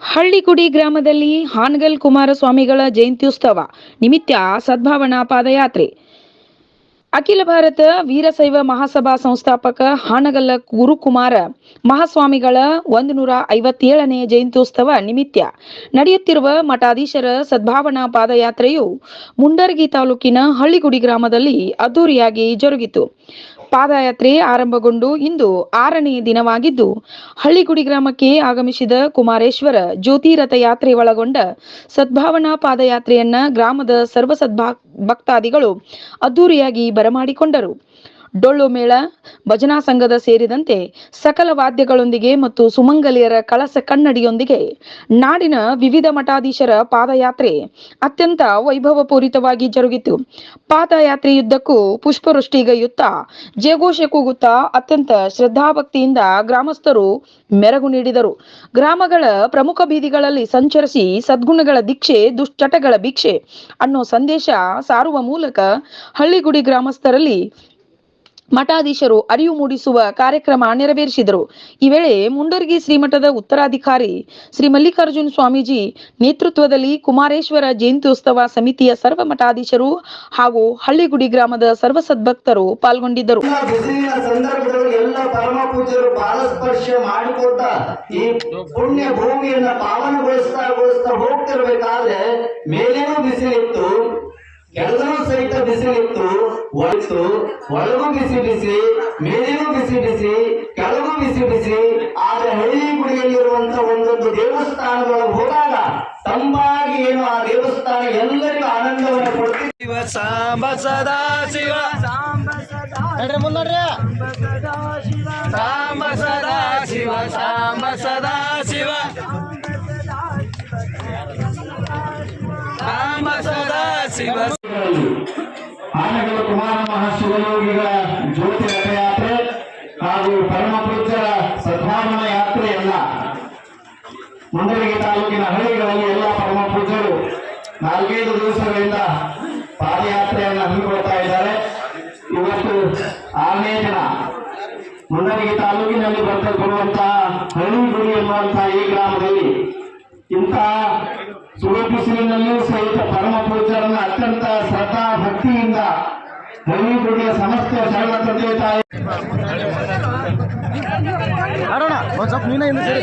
ಹಳ್ಳಿಗುಡಿ ಗ್ರಾಮದಲ್ಲಿ ಹಾನಗಲ್ ಕುಮಾರಸ್ವಾಮಿಗಳ ಜಯಂತ್ಯುತ್ಸವ ನಿಮಿತ್ತ ಸದ್ಭಾವನಾ ಪಾದಯಾತ್ರೆ. ಅಖಿಲ ಭಾರತ ವೀರಶೈವ ಮಹಾಸಭಾ ಸಂಸ್ಥಾಪಕ ಹಾನಗಲ್ಲ ಗುರುಕುಮಾರ ಮಹಾಸ್ವಾಮಿಗಳ ಒಂದು ನೂರ ಐವತ್ತೇಳನೇ ಜಯಂತ್ಯುತ್ಸವ ನಿಮಿತ್ತ ನಡೆಯುತ್ತಿರುವ ಮಠಾಧೀಶರ ಸದ್ಭಾವನಾ ಪಾದಯಾತ್ರೆಯು ಮುಂಡರಗಿ ತಾಲೂಕಿನ ಹಳ್ಳಿಗುಡಿ ಗ್ರಾಮದಲ್ಲಿ ಅದ್ದೂರಿಯಾಗಿ ಜರುಗಿತು. ಪಾದಯಾತ್ರೆ ಆರಂಭಗೊಂಡು ಇಂದು ಆರನೇ ದಿನವಾಗಿದ್ದು, ಹಳ್ಳಿಗುಡಿ ಗ್ರಾಮಕ್ಕೆ ಆಗಮಿಸಿದ ಕುಮಾರೇಶ್ವರ ಜ್ಯೋತಿರಥ ಯಾತ್ರೆ ಒಳಗೊಂಡ ಸದ್ಭಾವನಾ ಪಾದಯಾತ್ರೆಯನ್ನ ಗ್ರಾಮದ ಸರ್ವ ಸದ್ಭಾ, ಭಕ್ತಾದಿಗಳು ಅದ್ದೂರಿಯಾಗಿ ಬರಮಾಡಿಕೊಂಡರು. ಡೊಳ್ಳು ಮೇಳ ಭಜನಾ ಸಂಘದ ಸೇರಿದಂತೆ ಸಕಲ ವಾದ್ಯಗಳೊಂದಿಗೆ ಮತ್ತು ಸುಮಂಗಲಿಯರ ಕಳಸ ಕನ್ನಡಿಯೊಂದಿಗೆ ನಾಡಿನ ವಿವಿಧ ಮಠಾಧೀಶರ ಪಾದಯಾತ್ರೆ ಅತ್ಯಂತ ವೈಭವಪೂರಿತವಾಗಿ ಜರುಗಿತು. ಪಾದಯಾತ್ರೆಯುದ್ದಕ್ಕೂ ಪುಷ್ಪವೃಷ್ಟಿಗೈಯುತ್ತಾ ಜಯಘೋಷ ಕೂಗುತ್ತಾ ಅತ್ಯಂತ ಶ್ರದ್ಧಾಭಕ್ತಿಯಿಂದ ಗ್ರಾಮಸ್ಥರು ಮೆರಗು ನೀಡಿದರು. ಗ್ರಾಮಗಳ ಪ್ರಮುಖ ಬೀದಿಗಳಲ್ಲಿ ಸಂಚರಿಸಿ ಸದ್ಗುಣಗಳ ದೀಕ್ಷೆ, ದುಶ್ಚಟಗಳ ಭಿಕ್ಷೆ ಅನ್ನೋ ಸಂದೇಶ ಸಾರುವ ಮೂಲಕ ಹಳ್ಳಿಗುಡಿ ಗ್ರಾಮಸ್ಥರಲ್ಲಿ ಮಠಾಧೀಶರು ಅರಿವು ಮೂಡಿಸುವ ಕಾರ್ಯಕ್ರಮ ನೆರವೇರಿಸಿದರು. ಈ ವೇಳೆ ಮುಂಡರ್ಗಿ ಶ್ರೀಮಠದ ಉತ್ತರಾಧಿಕಾರಿ ಶ್ರೀ ಮಲ್ಲಿಕಾರ್ಜುನ ಸ್ವಾಮೀಜಿ ನೇತೃತ್ವದಲ್ಲಿ ಕುಮಾರೇಶ್ವರ ಜಯಂತ್ಯೋತ್ಸವ ಸಮಿತಿಯ ಸರ್ವ ಮಠಾಧೀಶರು ಹಾಗೂ ಹಳ್ಳಿಗುಡಿ ಗ್ರಾಮದ ಸರ್ವ ಸದ್ಭಕ್ತರು ಪಾಲ್ಗೊಂಡಿದ್ದರು. ಪುಣ್ಯ ಭೂಮಿಯನ್ನು ಪಾವನಗೊಳಿಸ್ತಾ, ಗೊಳಿಸ್ತಾ ಹೋಗ್ತಿರ್ಬೇಕಾದ್ರೆ ಮೇಲೇನೂ ಬಿಸಿಲಿತ್ತು. ಕೆಳಗೂ ಸಹಿತ ಬಿಸಿಲಿತ್ತು ಒಳಿತು ಒಳಗೂ ಬಿಸಿ ಬಿಸಿ ಮೇಲೆಯೂ ಬಿಸಿ ಬಿಸಿ ಕೆಳಗೂ ಬಿಸಿ ಬಿಸಿ ಆದ್ರೆ ಹಳ್ಳಿ ಗುಡಿಯಲ್ಲಿರುವಂತ ಒಂದೊಂದು ದೇವಸ್ಥಾನದೊಳಗೆ ಹೋದಾಗ ತಂಪಾಗಿ ಏನು ಆ ದೇವಸ್ಥಾನ ಎಲ್ಲರಿಗೂ ಆನಂದವನ್ನು ಕೊಡ್ತಿತ್ತು ಶಿವ, ಸಾಂಬ ಸದಾ ಶಿವ. ಸಾಂಬ ಸದಾ ಸಾಂಬ ಸದಾ ಶಿವ, ಸಾಂಬ ಸದಾ ಶಿವ. ಸಾಂಬ ಸದಾ ಶಿವ ಆನೆಗಳು ಕುಮಾರ ಮಹಾಶಿವಯೋಗಿಗಳ ಜ್ಯೋತಿ ರಥಯಾತ್ರೆ ಹಾಗೂ ಪರಮ ಸದ್ಭಾವನಾ ಯಾತ್ರೆ ಎಲ್ಲ ಮುಂಡರಗಿ ತಾಲೂಕಿನ ಹಳ್ಳಿಗಳಲ್ಲಿ ಎಲ್ಲ ಪರಮ ಪೂಜ್ಯರು ನಾಲ್ಕೈದು ದಿವಸಗಳಿಂದ ಪಾದಯಾತ್ರೆಯನ್ನು ಹಮ್ಮಿಕೊಳ್ತಾ ಇದ್ದಾರೆ. ಇವತ್ತು ಆರನೇ ದಿನ. ತಾಲೂಕಿನಲ್ಲಿ ಬರ್ತಕ್ಕಂತಹ ಹಳ್ಳಿಗುಡಿ ಎನ್ನುವಂತಹ ಈ ಗ್ರಾಮದಲ್ಲಿ ಇಂತಹ ಸುಡು ಬಿಸಿಲಿನಲ್ಲೂ ಸಹಿತ ಪರಮ ಪೂಜರನ್ನ ಅತ್ಯಂತ ಶ್ರದ್ಧಾ ಭಕ್ತಿಯಿಂದ ಮೈಗುಡಿಯ ಸಮಸ್ತ ಶರಣ ತಂದೆ ತಾಯಿ ಅರೋಣ ಒಂದ್ ಸ್ವಲ್ಪ ನೀನೇ ಹಿಂದೆ ಸರಿ.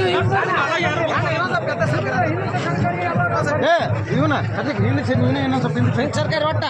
ಏ ಇವನ ಅದಕ್ಕೆ ನೀನು ಸರಿ ನೀನೇ ಇನ್ನೊಂದು ಸ್ವಲ್ಪ ಹಿಂದೆ ಸರ್ಕಾರಿ ಒಟ್ಟ.